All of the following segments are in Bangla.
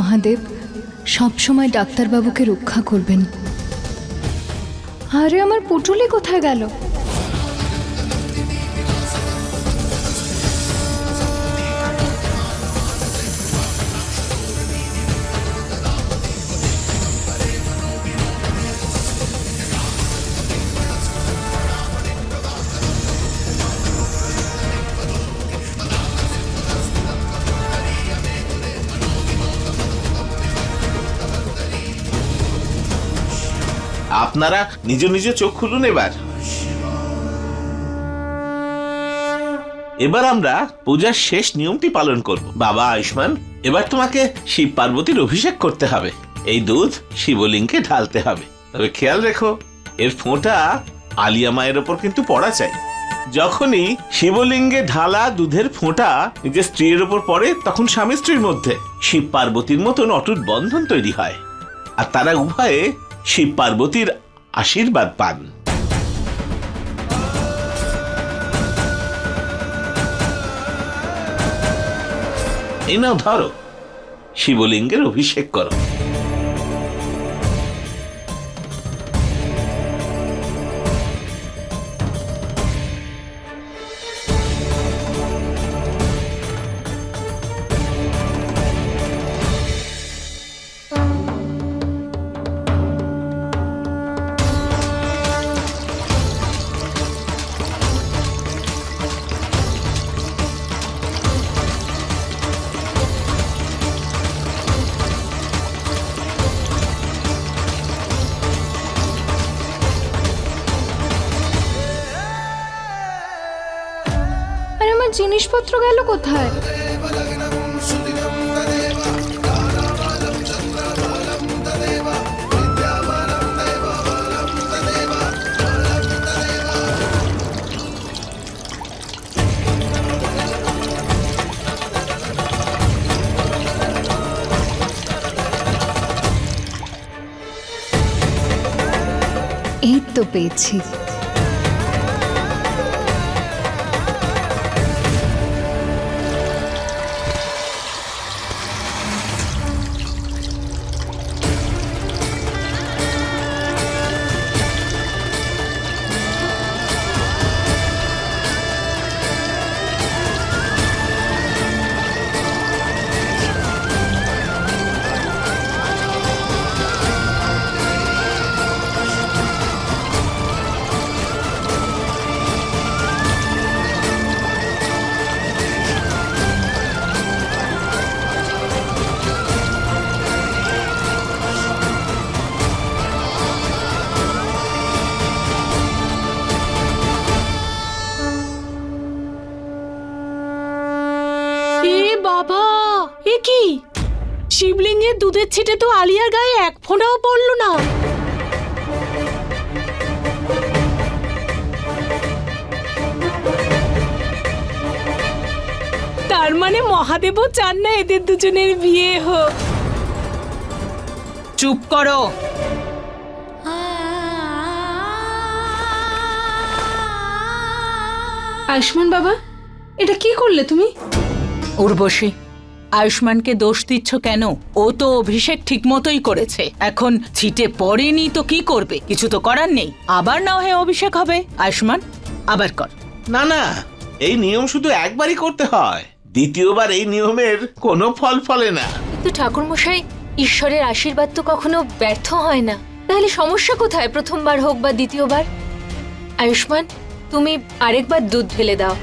মহাদেব সবসময় ডাক্তারবাবুকে রক্ষা করবেন। আরে আমার পুটুলি কোথায় গেল? আপনারা নিজ নিজ চোখ খুলুন এবার। এবার আমরা পূজার শেষ নিয়মটি পালন করব। বাবা আয়ুষ্মান, এবার তোমাকে শিব পার্বতীর অভিষেক করতে হবে। এই দুধ শিবলিঙ্গে ঢালতে হবে। তবে খেয়াল রেখো, এর ফোঁটা আলিয়া মায়ের ওপর কিন্তু পড়া চাই। যখনই শিবলিঙ্গে ঢালা দুধের ফোঁটা নিজের স্ত্রীর ওপর পড়ে, তখন স্বামী স্ত্রীর মধ্যে শিব পার্বতীর মতন অটুট বন্ধন তৈরি হয়। আর তারা উভয়ে শিব পার্বতীর আশীর্বাদ পান। এই নাও ধরো শিবলিঙ্গের অভিষেক করো। আমার জিনিসপত্র গেল কোথায়? এই তো পেয়েছি। দুধের ছিটে তো আলিয়ার গায়ে এক ফোঁটাও পড়ল না। তার মানে মহাদেবও চান না এদের দুজনের বিয়ে হোক। চুপ করো। আয়ুষ্মান বাবা এটা কি করলে তুমি? উর্বশী। আয়ুষ্মানকে দোষ দিচ্ছ কেন? ও তো অভিষেক ঠিক মতোই করেছে। এখন ছিটে পড়েনি তো কি করবে? কিছু তো করার নেই। আবার না হয় অভিষেক হবে। আয়ুষ্মান আবার কর। না না এই নিয়ম শুধু একবারই করতে হয়। দ্বিতীয়বার এই নিয়মের কোনো ফল ফলে না। কিন্তু ঠাকুরমশাই ঈশ্বরের আশীর্বাদ তো কখনো ব্যর্থ হয় না। তাহলে সমস্যা কোথায়? প্রথমবার হোক বা দ্বিতীয়বার? আয়ুষ্মান তুমি আরেকবার দুধ ঢেলে দাও।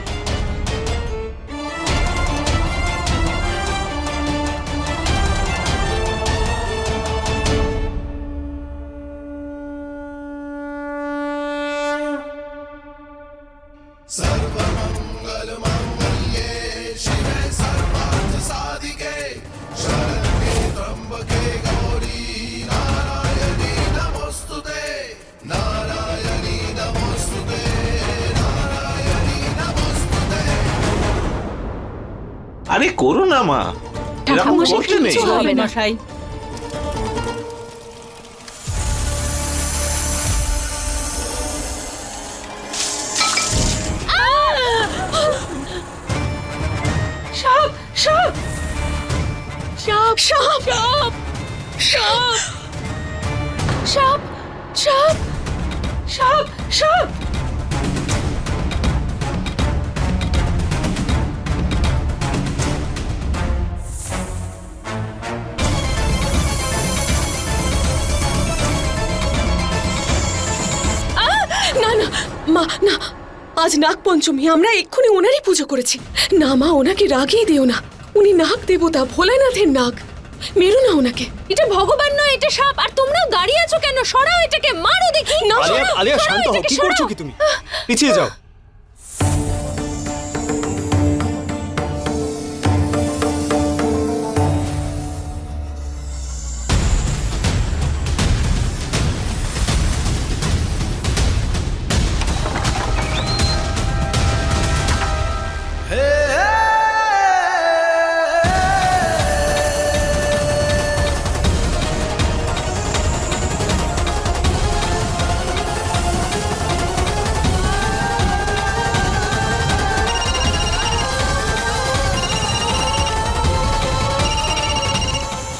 আরে করো না মা এরকম করতে নেই। মশাই সাপ সাপ সাপ সাপ সাপ সাপ সাপ সাপ সাপ না না মা না। আজ নাগ পঞ্চমী আমরা এক্ষুনি ওনারই পুজো করেছি। না মা ওনাকে রাগিয়ে দিও না। উনি নাগ দেবতা ভোলানাথের নাগ। মেরো না ওনাকে। এটা ভগবান নয় এটা সাপ। আর তোমরাও দাঁড়িয়ে আছো কেন? সরাও এটাকে মারো দেখি। না আলিয়া আলিয়া শান্ত হও কি করছ কি তুমি? পিছিয়ে যাও।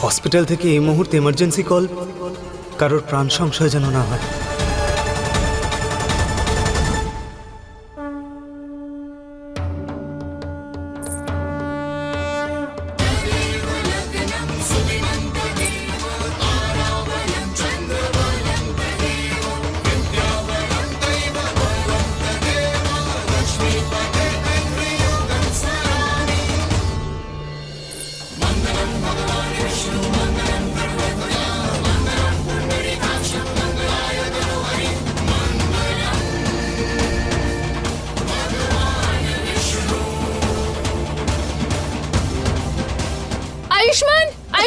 হসপিটাল থেকে এই মুহূর্তে এমার্জেন্সি কল কারোর প্রাণ সংশয় যেন না হয়।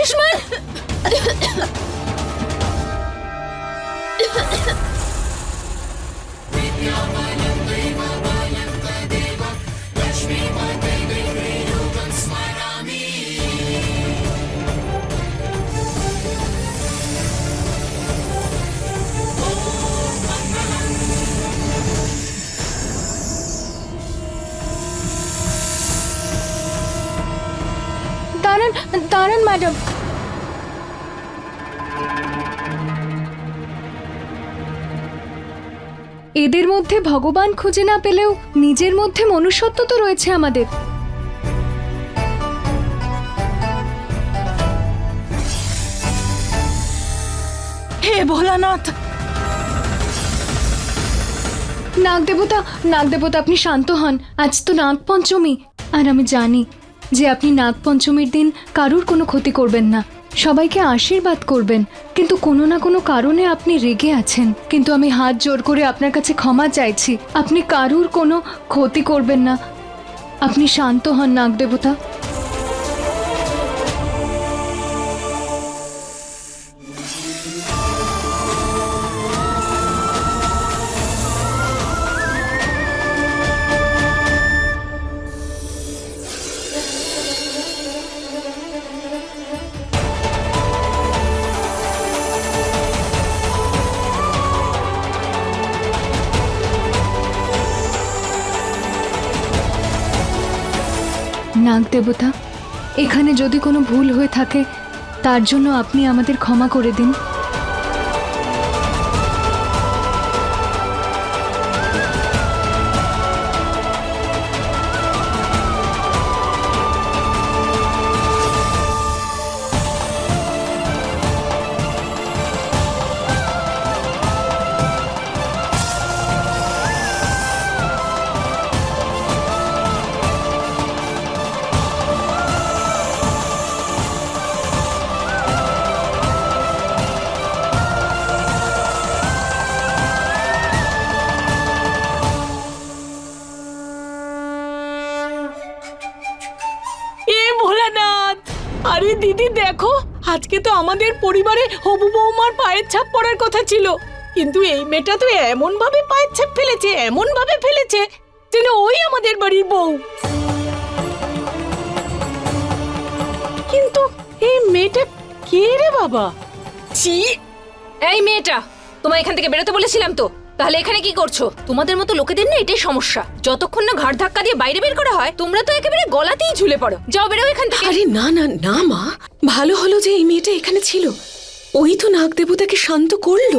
আয়ুষ্মান দাঁড়ান ম্যাডাম। এদের মধ্যে ভগবান খুঁজে না পেলেও নিজের মধ্যে মনুষ্যত্ব তো রয়েছে আমাদের। হে ভোলানাথ! নাগ দেবতা নাগ দেবতা আপনি শান্ত হন। আজ তো নাগ পঞ্চমী আর আমি জানি যে আপনি নাগ পঞ্চমীর দিন কারুর কোনো ক্ষতি করবেন না। সবাইকে আশীর্বাদ করবেন। কিন্তু কোনো না কোনো কারণে আপনি রেগে আছেন। কিন্তু আমি হাত জোর করে আপনার কাছে ক্ষমা চাইছি। আপনি কারুর কোনো ক্ষতি করবেন না। আপনি শান্ত হন নাগ দেবতা নাগ দেবতা, এখানে যদি কোনো ভুল হয়ে থাকে, তার জন্য আপনি আমাদের ক্ষমা করে দিন। আরে দিদি, দেখো, আজকে তো আমাদের পরিবারে হবু বৌমার পায়ের ছাপ পড়ার কথা ছিল। কিন্তু এই মেয়েটা তো এমন ভাবে পায়ের ছাপ ফেলেছে এমন ভাবে ফেলেছে যেন ওই আমাদের বাড়ির বউ। কিন্তু এই মেয়েটা কে রে বাবা? ছি, এই মেয়েটা, তোমায় এখান থেকে বেরোতে বলেছিলাম তো। তাহলে এখানে কি করছ? তোমাদের মতো লোকেদের না এটাই সমস্যা। যতক্ষণ না ঘাড় ধাক্কা দিয়ে বাইরে বের করা হয় তোমরা তো একেবারে গলাতেই ঝুলে পড়ো। যাও বেরো এখান থেকে। আরে না না না মা। ভালো হলো যে এই মেয়েটা এখানে ছিল। ওই তো নাগ দেবতাকে শান্ত করল।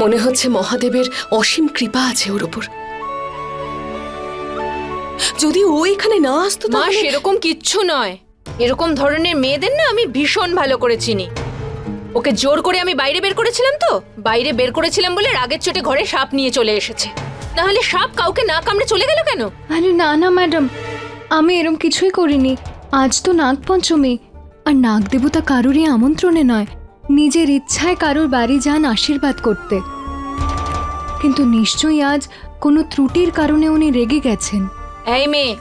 মনে হচ্ছে মহাদেবের অসীম কৃপা আছে ওর ওপর যদি ও এখানে না আসতো মা তাহলে সেরকম কিচ্ছু নয়। এরকম ধরনের মেয়েদের না আমি ভীষণ ভালো করে চিনি। ওকে জোর করে আমি বাইরে বের করেছিলাম তো? বাইরে বের করেছিলাম বলে রাগের চোটে ঘরে সাপ নিয়ে চলে এসেছে। নাহলে সাপ কাউকে না কামড়ে চলে গেল কেন? আরে না না ম্যাডাম। আমি এরম কিছুই করিনি। আজ তো নাগ পঞ্চমী আর নাগ দেবতা কারোরই আমন্ত্রণে নয়। নিজের ইচ্ছায় কারোর বাড়ি যান আশীর্বাদ করতে। কিন্তু নিশ্চয়ই আজ কোনো ত্রুটির কারণে উনি রেগে গেছেন। এই মেয়ে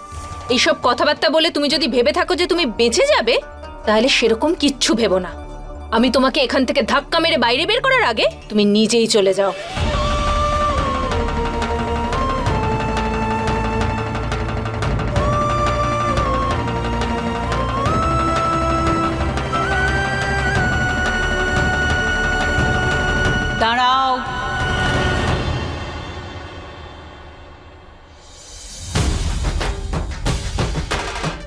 এইসব কথাবার্তা বলে তুমি যদি ভেবে থাকো যে তুমি বেঁচে যাবে তাহলে সেরকম কিচ্ছু ভেবো না। আমি তোমাকে এখান থেকে ধাক্কা মেরে বাইরে বের করার আগে তুমি নিজেই চলে যাও। দাঁড়াও